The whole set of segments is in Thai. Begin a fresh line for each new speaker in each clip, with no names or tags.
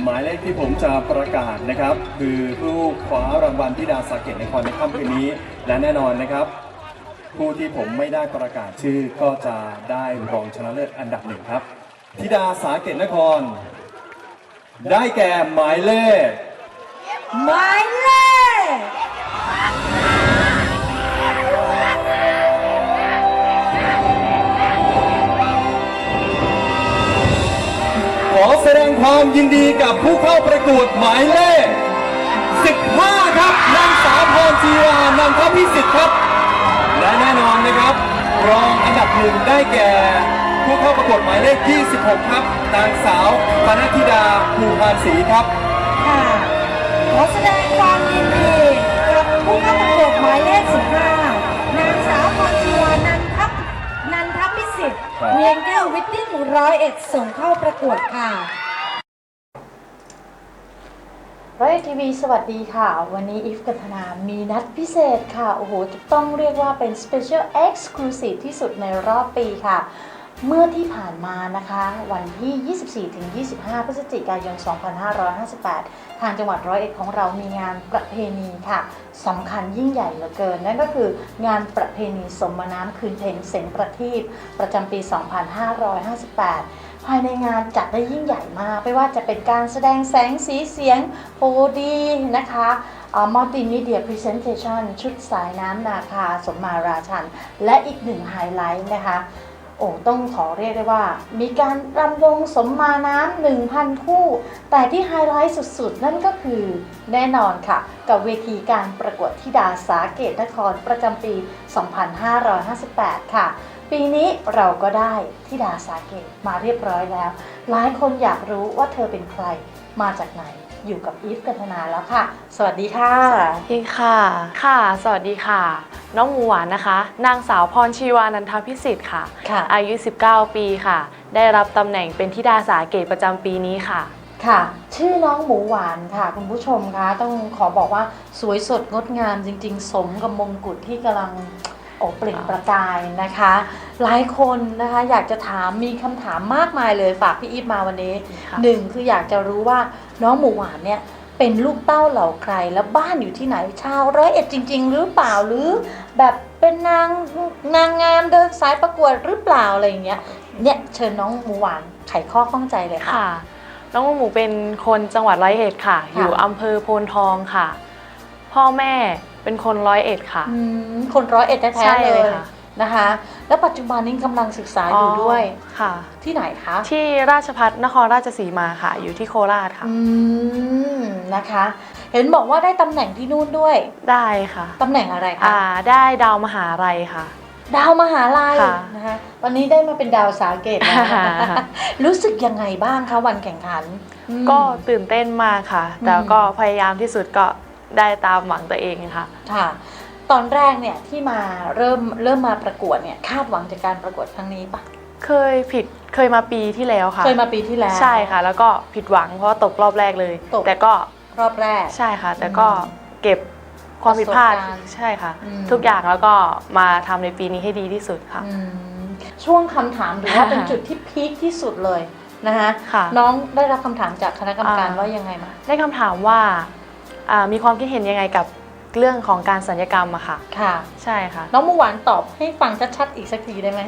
หมายเลขที่ผมจะประกาศนะครับ คือผู้คว้ารางวัลธิดาสาเกตในคอนในค่ำคืนนี้ และแน่นอนนะครับ ผู้ที่ผมไม่ได้ประกาศชื่อก็จะได้รองชนะเลิศอันดับหนึ่งครับธิดาสาเกตนคร ได้แก่หมายเลข
หมายเลข
ความยินดีกับผู้เข้าประกวดหมายเลข 15 ครับนางสาวพรจีวานันทพิสิทธิ์ครับ และแน่นอนนะครับ รองอันดับหนึ่งได้แก่ ผู้เข้าประกวดหมายเลข 26 ครับ นางสาวปนัทธิดาภูพานศรีครับ
ค่ะ ขอแสดงความยินดีกับผู้เข้าประกวดหมายเลข 15 นางสาวพรชีวานันทัพนันทพิสิทธิ์
ครับ
เวียงแก้ววิตติ้งร้อยเอ็ดส่งเข้าประกวดค่ะ
ร้อยทีวีสวัสดีค่ะ วันนี้อีฟกัทนามีนัดพิเศษค่ะ โอ้โห ต้องเรียกว่าเป็น Special Exclusive ที่สุดในรอบปีค่ะ เมื่อที่ผ่านมานะคะ วันที่ 24-25 พฤศจิกายน 2558 ทางจังหวัดร้อยเอ็ดของเรามีงานประเพณีค่ะสำคัญยิ่งใหญ่เหลือเกิน นั่นก็คืองานประเพณีสมน้ำคืนเพลงเสียงประทีปประจำปี 2558 ภายในงานจัดได้ยิ่งใหญ่มากไม่ว่าจะเป็นการแสดงแสงสีเสียง 4D นะคะมัลติมีเดียพรีเซนเทชันชุดสายน้ำนาคาสมมาราชัน และอีกหนึ่งไฮไลท์นะคะ โอ้ต้องขอเรียกได้ว่า มีการรำวงสมมาน้ำ1,000 คู่ แต่ที่ไฮไลท์สุดๆ นั่นก็คือแน่นอนค่ะ กับเวทีการประกวดธิดาสาเกตนครประจำปี 2558 ค่ะ ปีนี้เราก็ได้ธิดาสาเกตมาเรียบร้อยแล้ว หลายคนอยากรู้ว่าเธอเป็นใครมาจากไหนอยู่กับอีฟกันธนาแล้วค่ะ สวัสดีค่ะ
สวัสดีค่ะ ค่ะ สวัสดีค่ะ น้องหมูหวานนะคะ นางสาวพรชีวานันทพิสิทธิ์ค่ะ
ค่ะ
อายุ 19 ปีค่ะ ได้รับตำแหน่งเป็นธิดาสาเกตประจำปีนี้ค่ะ
ค่ะ ชื่อน้องหมูหวานค่ะ คุณผู้ชมคะ ต้องขอบอกว่าสวยสดงดงามจริง ๆ สมกับมงกุฎที่กำลัง โอ้เปล่งประกายนะคะ หลายคนนะคะอยากจะถามมีคำถามมากมายเลยฝากพี่อีฟมาวันนี้
ค่ะ
หนึ่งคืออยากจะรู้ว่าน้องหมูหวานเนี่ยเป็นลูกเต้าเหล่าใครแล้วบ้านอยู่ที่ไหนชาวร้อยเอ็ดจริง ๆ หรือเปล่าหรือ แบบเป็นนางนางงามเดินสายประกวดหรือเปล่าอะไรอย่างเงี้ยเนี่ยเชิญน้องหมูหวานไขข้อข้องใจเลยค่ะ
ค่ะน้องหมูเป็นคนจังหวัดร้อยเอ็ดค่ะ อยู่อำเภอโพนทองค่ะ พ่อแม่ เป็นคนร้อยเอ็ดค่ะ
อืมคนร้อยเอ็ดแท้
ใช่
ๆเล
เลย
ย
ค่ะ
นะคะ แล้วปัจจุบันนี้กำลังศึกษาอยู่ด้วย
ค่ะ
ที่ไหนคะ
ที่ราชพัฒนครราชสีมาค่ะ อยู่ที่โคราชค่ะ
อืมนะคะ เห็นบอกว่าได้ตำแหน่งที่นู่นด้วย
ได้ค่ะ
ตำแหน่งอะไรคะ
อ่าได้ดาวมหาลัยค่ะ
ดาวมหาลัย
ค่ะ
นะคะตอนนี้ได้มาเป็นดาวสาเกตแล้วนะคะ รู้สึกยังไงบ้างคะวันแข่งขันอืม
ก็ตื่นเต้นมากค่ะ แต่
อืม
ก็พยายามที่สุดก็ ได้ตามหวังตัวเองค่ะ
ค่ะ ตอนแรกเนี่ยที่มาเริ่มเริ่มมาประกวดเนี่ยคาดหวังจากการประกวดครั้งนี้ปะ
เคยผิดเคยมาปีที่แล้วค่ะ
เคยมาปีที่แล้ว
ใช่ค่ะ แล้วก็ผิดหวังเพราะว่าตกรอบแรกเลย
ตก
แต่ก็
รอบแรก
ใช่ค่ะ แต่ก็
อืม
เก็บความผิดพลาด
ประสบการณ์
ใช่ค่ะ
อืม
ทุกอย่างแล้วก็มาทำในปีนี้ให้ดีที่สุดค่ะ
อืมช่วงคำถามหรือว่าเป็นจุดที่พีคที่สุดเลยนะคะ
ค่ะ
น้องได้รับคำถามจากคณะกรรมการ
อ่า
ว่ายังไงมา
ได้คำถามว่า อ่ามีความคิดเห็นยังไงกับเรื่องของการสัญญกรรมอะค่ะ
ค่ะ
ใช่ค่ะ
น้องมูหวานตอบให้ฟังชัดๆอีกสักทีได้ไหม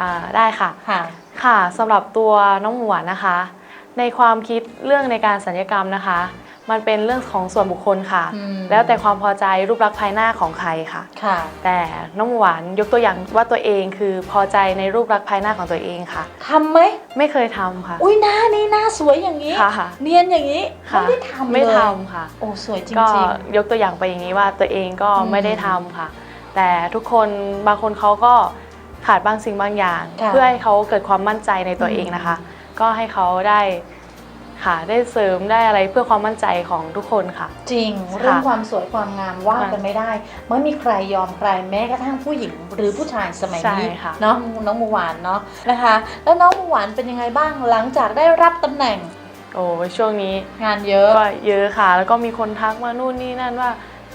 อ่าได้ค่ะ
ค่ะ
ค่ะสำหรับตัวน้องหมวนนะคะ ในความคิดเรื่องในการสัญญกรรมนะคะ มันเป็นเรื่องของส่วนบุคคลค่ะ
อืม
แล้วแต่ความพอใจรูปลักษณ์ภายหน้าของใครค่ะ
ค่ะ
แต่น้องหวานยกตัวอย่างว่าตัวเองคือพอใจในรูปลักษณ์ภายหน้าของตัวเองค่ะ
ทำไหม
ไม่เคยทำค่ะ
อุ้ยหน้านี่หน้าสวยอย่างนี้
ค่ะ
เนียนอย่างนี้
ค่ะ
ไม่ได้ทำเลย
ไม่ทำค่ะ
โอ้สวยจ
ก็
ริง
ยกตัวอย่างไปอย่างนี้ว่าตัวเองก็
อืม
ไม่ได้ทำค่ะ แต่ทุกคนบางคนเขาก็ขาดบางสิ่งบางอย่าง
ค่ะ
เพื่อให้เขาเกิดความมั่นใจในตัวเองนะคะ ก็ให้เขาได้ ค่ะ ได้เสริมได้อะไรเพื่อความมั่นใจของทุกคนค่ะ
ๆจริงเรื่องความสวยความงามว่า
ค่ะ
กันไม่ได้ไม่มีใครยอมใครแม้กระทั่งผู้หญิงหรือผู้ชายสมัยนี้
ใช่ค่ะ
เนาะน้องมูหวานเนาะนะคะ แล้วน้องมูหวานเป็นยังไงบ้างหลังจากได้รับตำแหน่ง
โอ้ช่วงนี้
งานเยอะ
ก็เยอะค่ะ แล้วก็มีคนทักมานู่นนี่นั่นว่า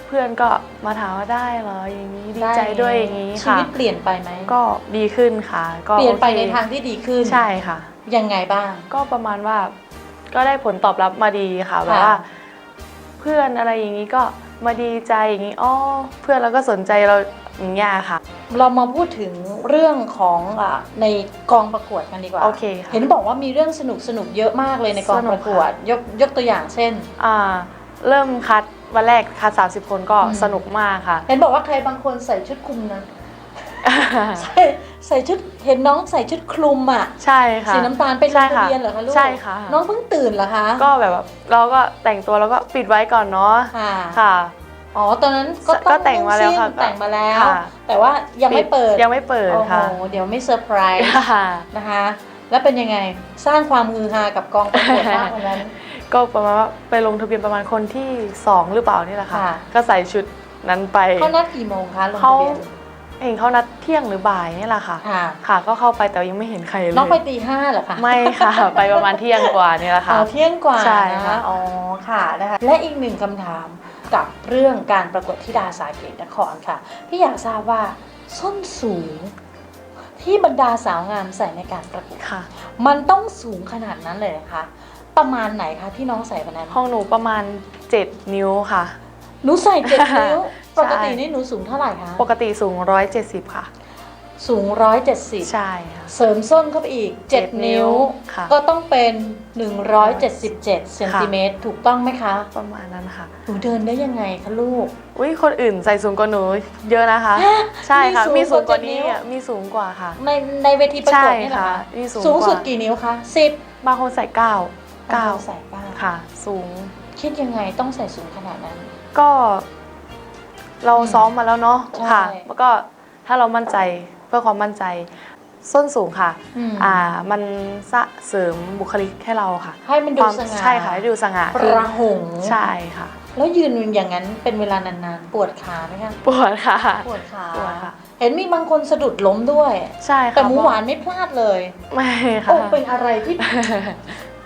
เพื่อนก็มาถามว่าได้เหรออย่างนี้ดีใจด้วยอย่างนี้
ชี
ค่ะ
วิตเปลี่ยนไปไหม
ก็ดีขึ้นค่ะ ก็
เปลี่ยนไป
โอค
ในทางที่ดีขึ้น
ใช่ค่ะ
ยังไงบ้าง
ก็ประมาณว่า ก็ได้ผลตอบรับมาดีค่ะแบบว่า เพื่อนอะไรอย่างนี้ก็มาดีใจอย่างนี้อ๋อเพื่อนเราก็สนใจเราอย่างเงี้ยค่ะ
เรามาพูดถึงเรื่องของอะในกองประกวดกันดีกว่า
โอเคค่ะ
เห็นบอกว่ามีเรื่องสนุกสนุกๆเยอะมากเลยในกอง
สนุก
ประกวดยกยกตัวอย่างเช่น
อ่าเริ่มคัดวันแรกคัด30 คนก็
อืม
สนุกมากค่ะ
เห็นบอกว่าใครบางคนใส่ชุดคลุมนะ ใส่ใส่ชุดเห็นน้องใส่ชุดคลุมอะ
ใช่ค่ะ
สีน้ำตาลเป็นล
ใช่
งทะ
ค่ะ
เบียนเหรอคะลูก
ใช่ค่ะ
น้องเพิ่งตื่นเหรอคะ
ก็แบบว่าเราก็แต่งตัวแล้วก็ปิดไว้ก่อนเนาะ
ค่ะ
ค่ะ
อ๋อ ตอนนั้นก็ต้อง
ก็แต่งมาแล้วค่ะ
นุ่งสิ้นแต่งมาแล้ว
ค่ะ
แต่ว่ายังไม่เปิด
ยังไม่เปิด
โอ้โห
ค่ะ
เดี๋ยวไม่เซอร์ไพรส์
ค่ะ
นะคะ แล้วเป็นยังไงสร้างความฮือฮากับกองประกวดมากวันนั้น
ก็ประมาณว่าไปลงทะเบียนประมาณคนที่ 2 หรือเปล่านี่แหละค่ะ
ค่ะ
ก็ใส่ชุดนั้นไป
เขานัดกี่โมงคะลง
เขา
ทะเบียน
เห็นเขานัดเที่ยงหรือบ่ายนี่แหละค่ะ
ค่ะ
ค่ะ ก็เข้าไปแต่ยังไม่เห็นใครเลย
น้องไปตีห้าเหรอคะ
ไม่ค่ะ ไปประมาณเที่ยงกว่านี่แหละ
อ๋
ค่ะ
อเที่ยงกว่า
ใช่
นะ
ค่ะ
อ๋อค่ะนะคะและอีกหนึ่งคำถามกับเรื่องการประกวดธิดาสาเกตนครค่ะ พี่อยากทราบว่าส้นสูง ที่บรรดาสาวงามใส่ในการประกวด
ค่ะ
มันต้องสูงขนาดนั้นเลยนะคะประมาณไหนคะที่น้องใส่วันนั้น
ห้องหนูประมาณ 7 นิ้วค่ะ
หนูใส่เจ็ดนิ้ว
ใช่
ปกตินี่หนูสูงเท่าไหร่คะ
ปกติสูง 170 ค่ะ
สูงร้อยเจ็ดสิบ
ใช่ค่ะ
เสริมส้นเข้าไปอีก
เจ็ด
7นิ้ว
ค่ะ
ก็ต้องเป็น 177เซนติเมตรถูกต้องไหมคะ
ประมาณนั้นค่ะ
หนูเดินได้ยังไงคะลูก
อุ้ยคนอื่นใส่สูงกว่าหนูเยอะนะคะ ใช่ค่ะ
มี
มี
สู
สู
ง
ง
ก
ก
ว่า
ว่า
เจ็ดนิ้
นี้
ว
อะมีสูงกว่าค่ะ
ในในเวทีประกวดนี่เหรอ
ใช่
คะ
ค่ะมีสูง
สูง
กว่า
สุดกี่นิ้วคะสิบบา
งคนใส่เก้าเก้า
ใส่เก้า
ค่ะ สูง
คิดยังไงต้องใส่สูงขนาดนั้น
ก็ เรา
อืม
ซ้อมมาแล้วเนาะ
ใช่
ค่ะ แล้วก็ถ้าเรามั่นใจเพื่อความมั่นใจ ส้นสูงค่ะ
อืม
อ่ามันสะเสริมบุคลิกให้เราค่ะ
ให้มันดู
ความ
สง่า
ใช่ค่ะให้ดูสง่า
ป
ขึ้น
ระหง
ใช่ค่ะ
แล้วยืนอย่างนั้นเป็นเวลานานๆ ปวดขาไหมคะ
ปวดค่ะ
ปวดขา
ปวดค่ะ
เห็นมีบางคนสะดุดล้มด้วย
ใช่ค่ะ
แต่หมูหวานไม่พลาดเลย
ไม่
โอ้
ค่ะ
เป็นอะไรที่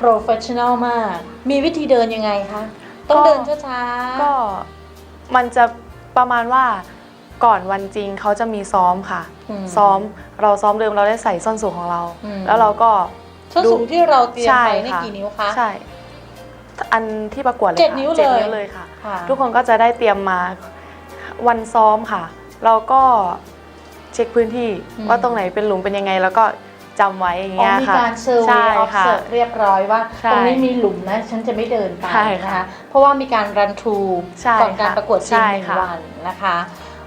professional มาก มีวิธีเดินยังไงคะ ต้อง
ก็
เดินช้าๆ
ก็มันจะ ประมาณว่าก่อนวันจริงเขาจะมีซ้อมค่ะ
ม
ซ้อมเราซ้อมเดิมเราได้ใส่ส้นสูงของเรา
อืม
แล้วเราก็
ส้นสูงที่เราเตรียม
ใช่
ไปนี่
ค่ะ
กี่นิ้วคะ
ใช่ อันที่ประกวดเลย
เจ็ด
ค่ะ
นิ้ว
เจ็ด
เลย
นิ้วเลยค่ะ
ค่ะ
ทุกคนก็จะได้เตรียมมาวันซ้อมค่ะ เราก็เช็คพื้นที่
อืม
ว่าตรงไหนเป็นหลุมเป็นยังไง แล้วก็ จำไว้อย่าง
อ๋อ
เงี้ย
มี
ค่ะ
การเซอร์เว
ใช่
ย์ออฟ
ค่ะ
เซิร์เรียบร้อยว่า
ใช่
ตรงนี้มีหลุมนะ ฉันจะไม่เดินไป
ใช่
นะ
ค่ะ
คะ เพราะว่ามีการรันทรู
ใช่
ก่อนการ
ค่ะ
ประกวดจริง
ใช่
หนึ่ง
ค่ะ
วันนะคะ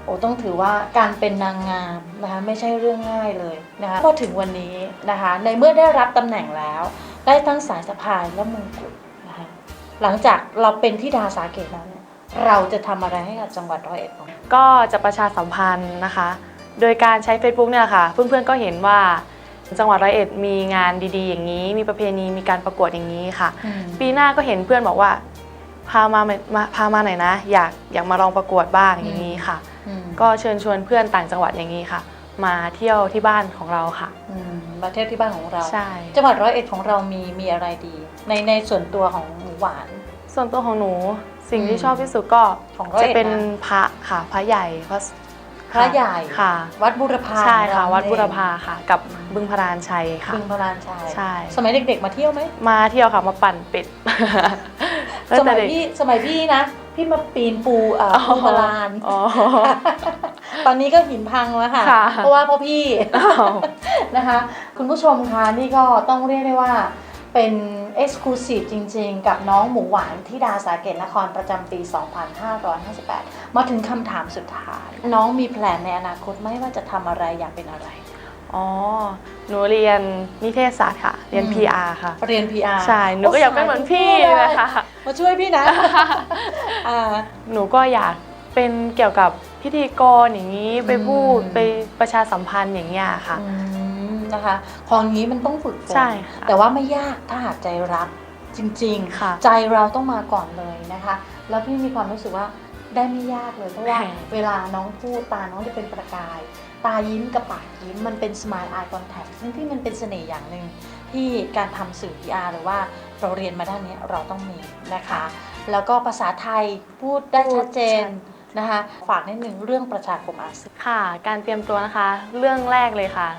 โอ้ต้องถือว่าการเป็นนางงามนะคะไม่ใช่เรื่องง่ายเลยนะคะพอถึงวันนี้นะคะ ในเมื่อได้รับตำแหน่งแล้ว ได้ทั้งสายสะพายและมงกุฎนะคะหลังจากเราเป็นที่ดาสาเกตแล้วเนี่ยเราจะทำอะไรให้กับจังหวัดร้อยเอ็ดของเรา
ก็จะประชาสัมพันธ์นะคะ โดยการใช้ Facebook เนี่ยแหละค่ะ เพื่อนๆก็เห็นว่า จังหวัดร้อยเอ็ดมีงานดีๆ อย่างนี้ มีประเพณีมีการประกวดอย่างนี้ค่ะ ปีหน้าก็เห็นเพื่อนบอกว่าพามามาพามาหน่อยนะ อยากอยากมาลองประกวดบ้างอย่างนี้ค่ะ
อืม
ก็เชิญชวนเพื่อนต่างจังหวัดอย่างนี้ค่ะ มาเที่ยวที่บ้านของเราค่ะ
อืมมาเที่ยวที่บ้านของเรา
ใช่
จังหวัดร้อยเอ็ดของเรามีมีอะไรดี ในในส่วนตัวของหมูหวาน
ส่วนตัวของหนูสิ่งที่
อืม
ชอบที่สุดก็
ของร้อย
จะ
เอ็ด
เป็น
นะ
พระค่ะพระใหญ่พระ
พระใหญ่
ค่ะ
วัดบุรพา
ใช่ค่ะ
ของเวั
ดบุร
อง
พาค่ะ กับบึงพรานชัยค่ะ
บึงพระรานชัย
ใช่
สมัยเด็กๆ มาเที่ยวไหม
มาเที่ยวค่ะมาปั่นเป็ดตั้
ส
งแต่
มัย
เด็ก
พี่สมัยพี่นะพี่มาปีนปูเอ่อปูพระราน
อ๋อ
ตอนนี้ก็หินพังแล้วค่ะ
ค่ะ
เพราะว่าพ่อพี่
อ้าว
นะคะ คุณผู้ชมคะนี่ก็ต้องเรียกได้ว่า เป็นเอ็กซ์คลูซีฟจริงๆ กับน้องหมูหวานที่ดาสาเกตนครประจำปี 2558 มาถึงคำถามสุดท้าย น้องมีแผนในอนาคตไหมว่าจะทำอะไรอยากเป็นอะไร
อ๋อ หนูเรียนนิเทศศาสตร์ค่ะ เรียน
อืม
PR ค่ะ
เรียน PR
ใช่ หนูก็อยากเป็นเหมือนพี่นะคะ
มาช่วยพี่นะ อ่า
หนูก็อยากเป็นเกี่ยวกับพิธีกรอย่างนี้ ไปพูด
อืม
ไปประชาสัมพันธ์อย่างเงี้ยค่ะ
อืม นะคะ ของนี้มันต้องฝึกฝน
ใช่ค่ะ
แต่ว่าไม่ยากถ้าหากใจรักจริง
ค่ะ
ๆใจเราต้องมาก่อนเลยนะคะ แล้วพี่มีความรู้สึกว่าได้ไม่ยากเลยเพราะว่า
ใช่
เวลาน้องพูดตาน้องจะเป็นประกาย ตายิ้มกับปากยิ้มมันเป็น smile eye contact ซึ่งที่มันเป็นเสน่ห์อย่างหนึ่งที่การทำสื่อ PR หรือว่าเราเรียนมาด้านนี้เราต้องมีนะคะ แล้วก็ภาษาไทยพูดได้ชัดเจนนะคะ ฝากนิดหนึ่งเรื่องประชาคมอาเซียน
ค่ะ การเตรียมตัวนะคะ เรื่องแรกเลยค่ะ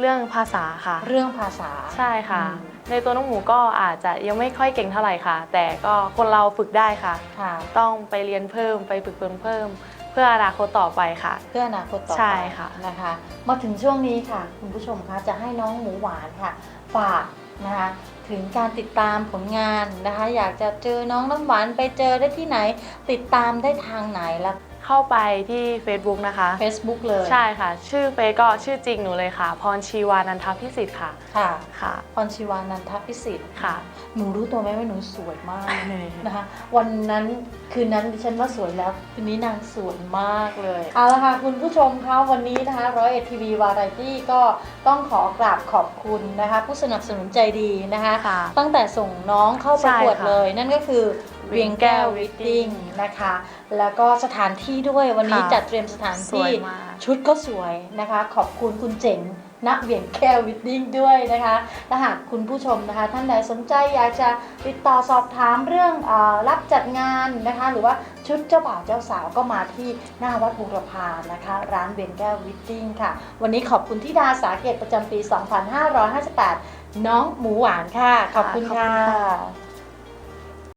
เรื่องภาษาค่ะ
เรื่องภาษา
ใช่ค่ะ
อืม
ในตัวน้องหมูก็อาจจะยังไม่ค่อยเก่งเท่าไหร่ค่ะ แต่ก็คนเราฝึกได้ค่ะ
ค่ะ
ต้องไปเรียนเพิ่มไปฝึกฝนเพิ่ม เพื่ออนาคตต่อไปค่ะ
เพื่ออนาคตต่อไป
ใช่ค่ะ
นะคะ มาถึงช่วงนี้ค่ะ คุณผู้ชมคะจะให้น้องหมูหวานค่ะ ฝากนะคะ ถึงการติดตามผลงานนะคะ อยากจะเจอน้องน้ำหวานไปเจอได้ที่ไหน ติดตามได้ทางไหนแล้ว
เข้าไปที่ Facebook นะคะ
Facebook เลย
ใช่ค่ะ ชื่อเฟซก็ชื่อจริงหนูเลยค่ะ พรชีวานันทพิสิทธิ์ค่ะ
ค่ะ
ค่ะ
พรชีวานันทพิสิทธิ์
ค่ะ
หนูรู้ตัวไหมว่าหนูสวยมากนะคะ วันนั้นคืนนั้นดิฉันว่าสวยแล้วคืนนี้นางสวยมากเลยเอาละค่ะคุณผู้ชมคะวันนี้นะคะร้อยเอ็ดทีวีวาไรตี้ก็ต้องขอกราบขอบคุณนะคะ ผู้สนับสนุนใจดีนะคะ
ค่ะ
ตั้งแต่ส่งน้องเข้าประกวด
ใช่ค่ะ
เลย นั่นก็คือ เวียงแก้ว
เวี
วิ
ย
ต
งแก้ว
ติ้งนะคะ แล้วก็สถานที่ด้วยวันนี้
ค่ะ
จัดเตรียมสถาน
สว
ที่
ยมาก
ชุดก็สวยนะคะ ขอบคุณคุณเจ๋งณเวียงแก้ววิตติ้งด้วยนะคะถ้าหากคุณผู้ชมนะคะ ท่านใดสนใจอยากจะติดต่อสอบถามเรื่องเออรับจัดงานนะคะ หรือว่าชุดเจ้าบ่าวเจ้าสาวก็มาที่หน้าวัดบุรพานะคะ ร้านเวียงแก้ววิตติ้งค่ะ วันนี้ขอบคุณที่ดาสาเกตประจำปี 2558 น้องหมูหวานค่ะ ขอบคุณ
ขอบคุณ
ค่ะ
ค่ะ